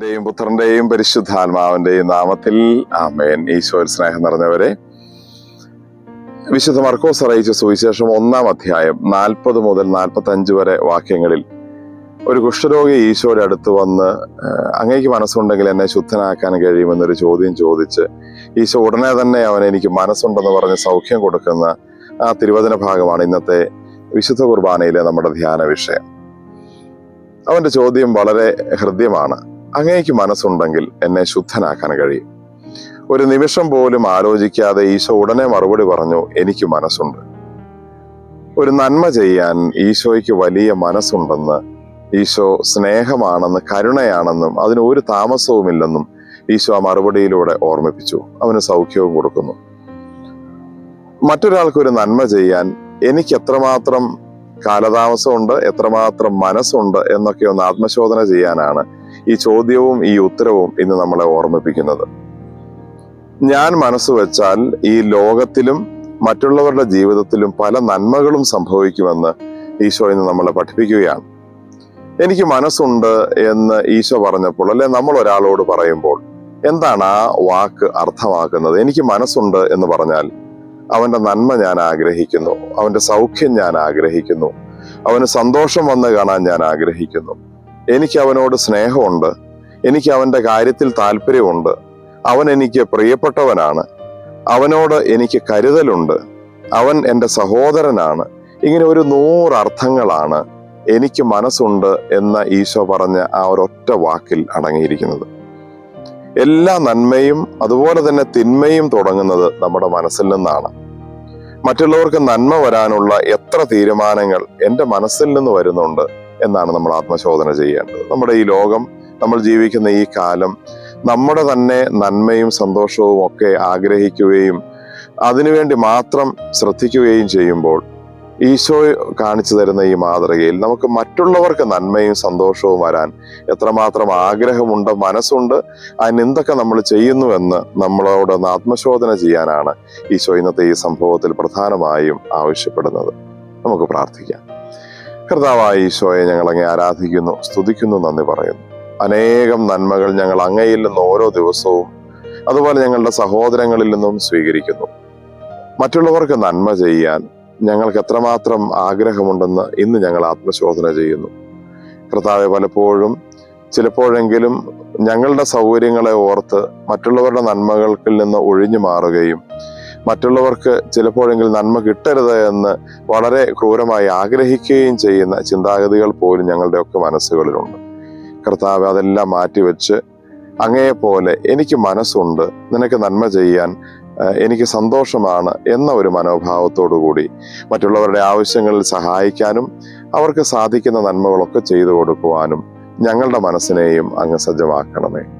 പിതാവിന്റെയും പുത്രന്റെയും പരിശുദ്ധാത്മാവിന്റെയും നാമത്തിൽ ആമേൻ. ഈശോയിൽ സ്നേഹം നിറഞ്ഞവരെ വിശുദ്ധ മർക്കോസ് അറിയിച്ച സുവിശേഷം ഒന്നാം അധ്യായം നാൽപ്പത് മുതൽ നാൽപ്പത്തി അഞ്ച് വരെ വാക്യങ്ങളിൽ ഒരു കുഷ്ഠരോഗി ഈശോയുടെ അടുത്ത് വന്ന് "ഏഹ്, അങ്ങേക്ക് മനസ്സുണ്ടെങ്കിൽ എന്നെ ശുദ്ധനാക്കാൻ കഴിയുമെന്നൊരു ചോദ്യം ചോദിച്ച് ഈശോ ഉടനെ തന്നെ അവൻ എനിക്ക് മനസ്സുണ്ടെന്ന് പറഞ്ഞ് സൗഖ്യം കൊടുക്കുന്ന ആ തിരുവചന ഭാഗമാണ് ഇന്നത്തെ വിശുദ്ധ കുർബാനയിലെ നമ്മുടെ ധ്യാന വിഷയം. അവന്റെ ചോദ്യം വളരെ ഹൃദ്യമാണ്. അങ്ങേക്ക് മനസ്സുണ്ടെങ്കിൽ എന്നെ ശുദ്ധനാക്കാൻ കഴിയും. ഒരു നിമിഷം പോലും ആലോചിക്കാതെ ഈശോ ഉടനെ മറുപടി പറഞ്ഞു എനിക്ക് മനസ്സുണ്ട്. ഒരു നന്മ ചെയ്യാൻ ഈശോയ്ക്ക് വലിയ മനസ്സുണ്ടെന്ന് ഈശോ സ്നേഹമാണെന്ന് കരുണയാണെന്നും അതിന് ഒരു താമസവുമില്ലെന്നും ഈശോ ആ മറുപടിയിലൂടെ ഓർമ്മിപ്പിച്ചു. അവന് സൗഖ്യവും കൊടുക്കുന്നു. മറ്റൊരാൾക്കൊരു നന്മ ചെയ്യാൻ എനിക്ക് എത്രമാത്രം കാലതാമസമുണ്ട് എത്രമാത്രം മനസ്സുണ്ട് എന്നൊക്കെ ഒന്ന് ആത്മശോധന ചെയ്യാനാണ് ഈ ചോദ്യവും ഈ ഉത്തരവും ഇന്ന് നമ്മളെ ഓർമ്മിപ്പിക്കുന്നത്. ഞാൻ മനസ്സ് വെച്ചാൽ ഈ ലോകത്തിലും മറ്റുള്ളവരുടെ ജീവിതത്തിലും പല നന്മകളും സംഭവിക്കുമെന്ന് ഈശോ ഇന്ന് നമ്മളെ പഠിപ്പിക്കുകയാണ്. എനിക്ക് മനസ്സുണ്ട് എന്ന് ഈശോ പറഞ്ഞപ്പോൾ അല്ലെ നമ്മൾ ഒരാളോട് പറയുമ്പോൾ എന്താണ് ആ വാക്ക് അർത്ഥമാക്കുന്നത്? എനിക്ക് മനസ്സുണ്ട് എന്ന് പറഞ്ഞാൽ അവന്റെ നന്മ ഞാൻ ആഗ്രഹിക്കുന്നു അവന്റെ സൗഖ്യം ഞാൻ ആഗ്രഹിക്കുന്നു അവന് സന്തോഷം വന്ന് കാണാൻ ഞാൻ ആഗ്രഹിക്കുന്നു. എനിക്ക് അവനോട് സ്നേഹമുണ്ട്. എനിക്ക് അവന്റെ കാര്യത്തിൽ താല്പര്യമുണ്ട്. അവൻ എനിക്ക് പ്രിയപ്പെട്ടവനാണ്. അവനോട് എനിക്ക് കരുതലുണ്ട്. അവൻ എന്റെ സഹോദരനാണ്. ഇങ്ങനെ ഒരു നൂറ് അർത്ഥങ്ങളാണ് എനിക്ക് മനസ്സുണ്ട് എന്ന ഈശോ പറഞ്ഞ ആ ഒരൊറ്റ വാക്കിൽ അടങ്ങിയിരിക്കുന്നത്. എല്ലാ നന്മയും അതുപോലെ തന്നെ തിന്മയും തുടങ്ങുന്നത് നമ്മുടെ മനസ്സിൽ നിന്നാണ്. മറ്റുള്ളവർക്ക് നന്മ വരാനുള്ള എത്ര തീരുമാനങ്ങൾ എന്റെ മനസ്സിൽ നിന്ന് വരുന്നുണ്ട്. എന്നാണ് നമ്മൾ ആത്മശോധന ചെയ്യേണ്ടത്. നമ്മുടെ ഈ ലോകം നമ്മൾ ജീവിക്കുന്ന ഈ കാലം നമ്മുടെ തന്നെ നന്മയും സന്തോഷവും ഒക്കെ ആഗ്രഹിക്കുകയും അതിനുവേണ്ടി മാത്രം ശ്രദ്ധിക്കുകയും ചെയ്യുമ്പോൾ ഈശോ കാണിച്ചു തരുന്ന ഈ മാതൃകയിൽ നമുക്ക് മറ്റുള്ളവർക്ക് നന്മയും സന്തോഷവും വരാൻ എത്രമാത്രം ആഗ്രഹമുണ്ട് മനസ്സുണ്ട് അതിന് എന്തൊക്കെ നമ്മൾ ചെയ്യുന്നുവെന്ന് നമ്മളോട് ഒന്ന് ആത്മശോധന ചെയ്യാനാണ് ഈശോ ഇന്നത്തെ ഈ സംഭവത്തിൽ പ്രധാനമായും ആവശ്യപ്പെടുന്നത്. നമുക്ക് പ്രാർത്ഥിക്കാം. കർത്താവായ ഈശോയെ ഞങ്ങൾ അങ്ങേ ആരാധിക്കുന്നു സ്തുതിക്കുന്നു നന്ദി പറയുന്നു. അനേകം നന്മകൾ ഞങ്ങൾ അങ്ങയിൽ നിന്ന് ഓരോ ദിവസവും അതുപോലെ ഞങ്ങളുടെ സഹോദരങ്ങളിൽ നിന്നും സ്വീകരിക്കുന്നു. മറ്റുള്ളവർക്ക് നന്മ ചെയ്യാൻ ഞങ്ങൾക്ക് എത്രമാത്രം ആഗ്രഹമുണ്ടെന്ന് ഇന്ന് ഞങ്ങൾ ആത്മശോധന ചെയ്യുന്നു. കർത്താവെ പലപ്പോഴും ചിലപ്പോഴെങ്കിലും ഞങ്ങളുടെ സൗകര്യങ്ങളെ ഓർത്ത് മറ്റുള്ളവരുടെ നന്മകൾക്കിൽ നിന്ന് ഒഴിഞ്ഞു മാറുകയും മറ്റുള്ളവർക്ക് ചിലപ്പോഴെങ്കിലും നന്മ കിട്ടരുത് എന്ന് വളരെ ക്രൂരമായി ആഗ്രഹിക്കുകയും ചെയ്യുന്ന ചിന്താഗതികൾ പോലും ഞങ്ങളുടെയൊക്കെ മനസ്സുകളിലുണ്ട്. കർത്താവ് അതെല്ലാം മാറ്റിവെച്ച് അങ്ങയെപ്പോലെ എനിക്ക് മനസ്സുണ്ട് നിനക്ക് നന്മ ചെയ്യാൻ എനിക്ക് സന്തോഷമാണ് എന്ന ഒരു മനോഭാവത്തോടു കൂടി മറ്റുള്ളവരുടെ ആവശ്യങ്ങളിൽ സഹായിക്കാനും അവർക്ക് സാധിക്കുന്ന നന്മകളൊക്കെ ചെയ്തു കൊടുക്കുവാനും ഞങ്ങളുടെ മനസ്സിനെയും അങ്ങ് സജ്ജമാക്കണമേ.